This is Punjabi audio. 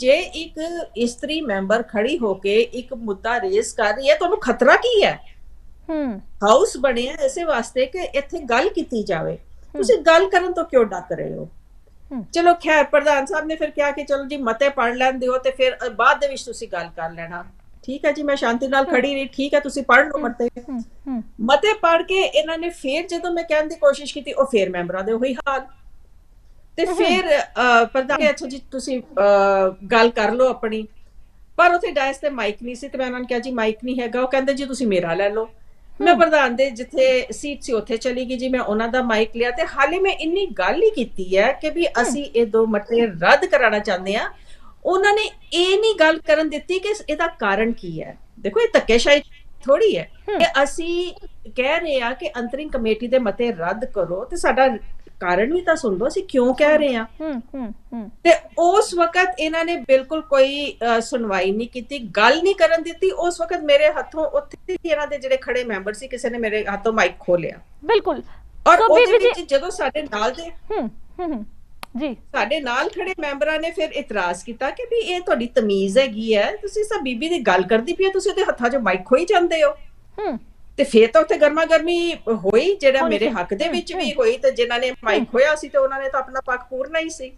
ਜੇ ਇੱਕ ਇਸਤਰੀ ਮੈਂਬਰ ਖੜੀ ਹੋ ਕੇ ਇੱਕ ਮੁੱਦਾ ਰੇਜ਼ ਕਰ ਰਹੀ ਹੈ ਤੁਹਾਨੂੰ ਖਤਰਾ ਕੀ ਹੈ? ਹੂੰ। ਹਾਊਸ ਬਣਿਆ ਇਸੇ ਵਾਸਤੇ ਕਿ ਇੱਥੇ ਗੱਲ ਕੀਤੀ ਜਾਵੇ। ਤੁਸੀਂ ਗੱਲ ਕਰਨ ਤੋਂ ਕਿਉਂ ਡੱਕ ਰਹੇ ਹੋ। ਚਲੋ ਖੈਰ ਪ੍ਰਧਾਨ ਸਾਹਿਬ ਨੇ ਫਿਰ ਕਿਹਾ ਕਿ ਚਲੋ ਜੀ ਮਤੇ ਪੜ ਲੈਂਦੇ ਹੋ ਤੇ ਫਿਰ ਬਾਅਦ ਦੇ ਵਿੱਚ ਤੁਸੀਂ ਗੱਲ ਕਰ ਲੈਣਾ। ਠੀਕ ਹੈ ਜੀ ਮੈਂ ਸ਼ਾਂਤੀ ਨਾਲ ਖੜੀ ਰਹੀ। ਠੀਕ ਹੈ ਤੁਸੀਂ ਪੜ ਲਓ ਮਤੇ। ਮਤੇ ਪੜ ਕੇ ਇਹਨਾਂ ਨੇ ਫੇਰ ਜਦੋਂ ਮੈਂ ਕਹਿਣ ਦੀ ਕੋਸ਼ਿਸ਼ ਕੀਤੀ ਉਹ ਫੇਰ ਮੈਂਬਰਾਂ ਦੇ ਉਹੀ ਹਾਲ। ਤੇ ਫਿਰ ਪ੍ਰਧਾਨ ਕਿ ਅੱਛਾ ਜੀ ਤੁਸੀਂ ਗੱਲ ਕਰ ਲਓ ਆਪਣੀ। ਪਰ ਉੱਥੇ ਡਾਇਸ ਤੇ ਮਾਈਕ ਨਹੀਂ ਸੀ ਤੇ ਮੈਂ ਉਹਨਾਂ ਨੂੰ ਕਿਹਾ ਜੀ ਮਾਈਕ ਨਹੀਂ ਹੈਗਾ। ਉਹ ਕਹਿੰਦੇ ਜੀ ਤੁਸੀਂ ਮੇਰਾ ਲੈ ਲਓ। ਮੈਂ ਪ੍ਰਧਾਨ ਦੇ ਜਿੱਥੇ ਸੀਟ ਸੀ ਉੱਥੇ ਚਲੀ ਗਈ। ਜੀ ਮੈਂ ਉਹਨਾਂ ਦਾ ਮਾਈਕ ਲਿਆ ਤੇ ਹਾਲੇ ਮੈਂ ਇੰਨੀ ਗੱਲ ਹੀ ਕੀਤੀ ਹੈ ਕਿ ਵੀ ਅਸੀਂ ਇਹ ਦੋ ਮਤੇ ਰੱਦ ਕਰਾਉਣਾ ਚਾਹੁੰਦੇ ਆ ਉਹਨਾਂ ਨੇ ਇਹ ਨਹੀਂ ਗੱਲ ਕਰਨ ਦਿੱਤੀ ਕਿ ਇਹਦਾ ਕਾਰਨ ਕੀ ਹੈ। ਦੇਖੋ ਇਹ ਧੱਕੇਸ਼ਾਹੀ ਥੋੜੀ ਹੈ ਕਿ ਅਸੀਂ ਕਹਿ ਰਹੇ ਆ ਕਿ ਅੰਤਰਿੰਗ ਕਮੇਟੀ ਦੇ ਮਤੇ ਰੱਦ ਕਰੋ ਤੇ ਸਾਡਾ ਕਾਰਨ ਵੀ ਤਾਂ ਸੁਣ ਲਓ ਅਸੀਂ ਕਿਉਂ ਕਹਿ ਰਹੇ ਆ ਹੂੰ ਹੂੰ ਹੂੰ। ਤੇ ਉਸ ਵਕਤ ਇਹਨਾਂ ਨੇ ਬਿਲਕੁਲ ਕੋਈ ਸੁਣਵਾਈ ਨਹੀਂ ਕੀਤੀ ਗੱਲ ਨਹੀਂ ਕਰਨ ਦਿੱਤੀ। ਉਸ ਵਕਤ ਮੇਰੇ ਹੱਥੋਂ ਉੱਥੇ ਇਹਨਾਂ ਦੇ ਜਿਹੜੇ ਖੜੇ ਮੈਂਬਰ ਸੀ ਕਿਸੇ ਨੇ ਮੇਰੇ ਹੱਥੋਂ ਮਾਈਕ ਖੋਲਿਆ ਬਿਲਕੁਲ। ਔਰ ਉਹਦੇ ਵਿੱਚ ਜਦੋਂ ਸਾਡੇ ਨਾਲ ਦੇ ਹੂੰ ਹੂੰ ਜੀ। ਸਾਡੇ ਨਾਲ ਖੜੇ ਮੈਂਬਰਾਂ ਨੇ ਫਿਰ ਇਤਰਾਜ਼ ਕੀਤਾ ਕਿ ਵੀ ਇਹ ਤੁਹਾਡੀ ਤਮੀਜ਼ ਹੈਗੀ ਹੈ ਤੁਸੀਂ ਸਭ ਬੀਬੀ ਦੀ ਗੱਲ ਕਰਦੀ ਪਈ ਤੁਸੀਂ ਉਹਦੇ ਹੱਥਾਂ 'ਚ ਮਾਈਕ ਖੋਈ ਜਾਂਦੇ ਹੋ। ਹੂੰ। ਤੇ ਫੇਰ ਤਾਂ ਉੱਥੇ ਗਰਮਾ ਗਰਮੀ ਹੋਈ ਜਿਹੜਾ ਮੇਰੇ। ਹੱਕ ਦੇ ਵਿੱਚ। ਵੀ ਹੋਈ ਤੇ ਜਿਨ੍ਹਾਂ ਨੇ ਮਾਈਕ ਖੋਇਆ ਸੀ ਤੇ ਉਹਨਾਂ ਨੇ ਤਾਂ ਆਪਣਾ ਪੱਖ ਪੂਰਨਾ ਹੀ ਸੀ